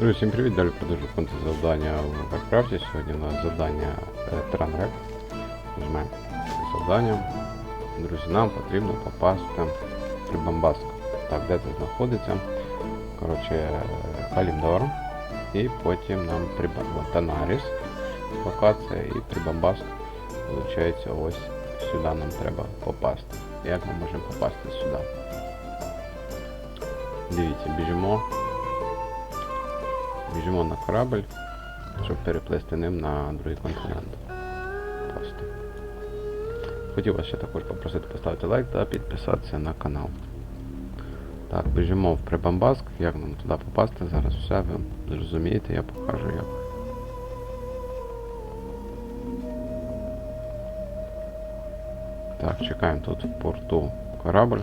Друзі, всім привіт! Далі продовжую виконувати завдання в Варкрафті. Сьогодні у нас завдання е, Транрек. Нажимаємо завдання. Друзі, нам потрібно попасти в Прибамбаск. Так, де це знаходиться? Коротше, е, Калімдор. І потім нам. Танаріс. Локація і Прибамбаск. Получається, ось сюди нам треба попасти. Як ми можемо попасти сюди? Дивіться, біжимо. Біжимо на корабль, щоб переплисти ним на другий континент. Просто. Хотів вас ще також попросити поставити лайк та підписатися на канал. Так, біжимо в Прибамбаск. Як нам туди попасти? Зараз все ви зрозумієте, я покажу як. Так, чекаємо тут в порту корабль.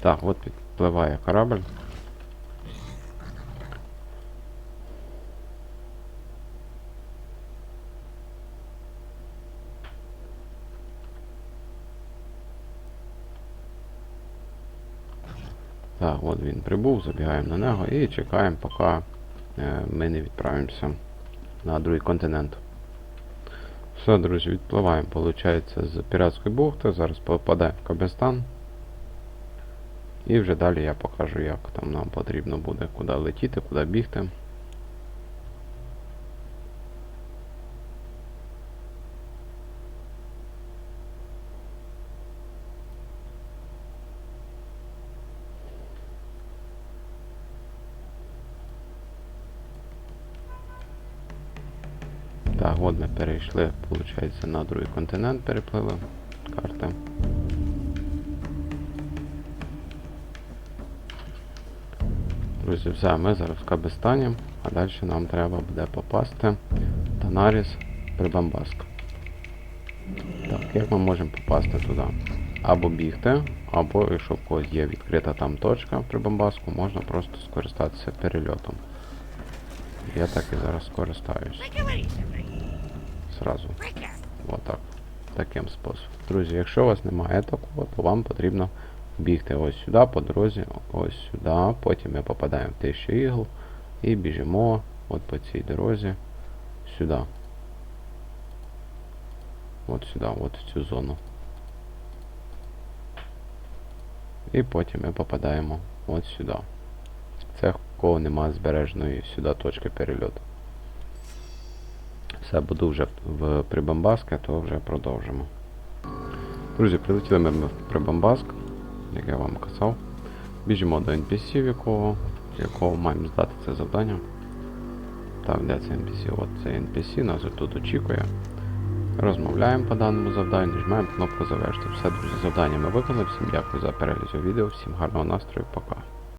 Так, от підпливає корабль. Так, от він прибув, забігаємо на нього і чекаємо, поки е, ми не відправимося на другий континент. Все, друзі, відпливаємо, виходить, з піратської бухти. Зараз попадаємо в Кабестан. І вже далі я покажу, як там нам потрібно буде куди летіти, куди бігти. Так, от ми перейшли, виходить, на другий континент переплили карти. Друзі, все, ми зараз в Кабистані, а далі нам треба буде попасти Танаріс Прибамбаск. Так, як ми можемо попасти туди? Або бігти, або якщо в когось є відкрита там точка в Прибамбаску, можна просто скористатися перельотом. Я так і зараз скористаюсь. Сразу. Отак. Таким способом. Друзі, якщо у вас немає такого, то вам потрібно бігти ось сюди по дорозі, ось сюди, потім ми попадаємо в тисячу ігл і біжимо от по цій дорозі сюди. От сюди, от в цю зону. І потім ми попадаємо от сюди. Це кого нема збережної сюди точки перельоту. Все, буду вже в Прибамбаске, то вже продовжимо. Друзі, прилетіли ми в Прибамбаск як я вам казав. Біжимо до NPC, в якого, якого маємо здати це завдання. Так, де це NPC? От це NPC, нас тут очікує. Розмовляємо по даному завданню, нажимаємо кнопку завершити. Все, друзі, завдання ми виконали. Всім дякую за перегляд відео, всім гарного настрою, пока.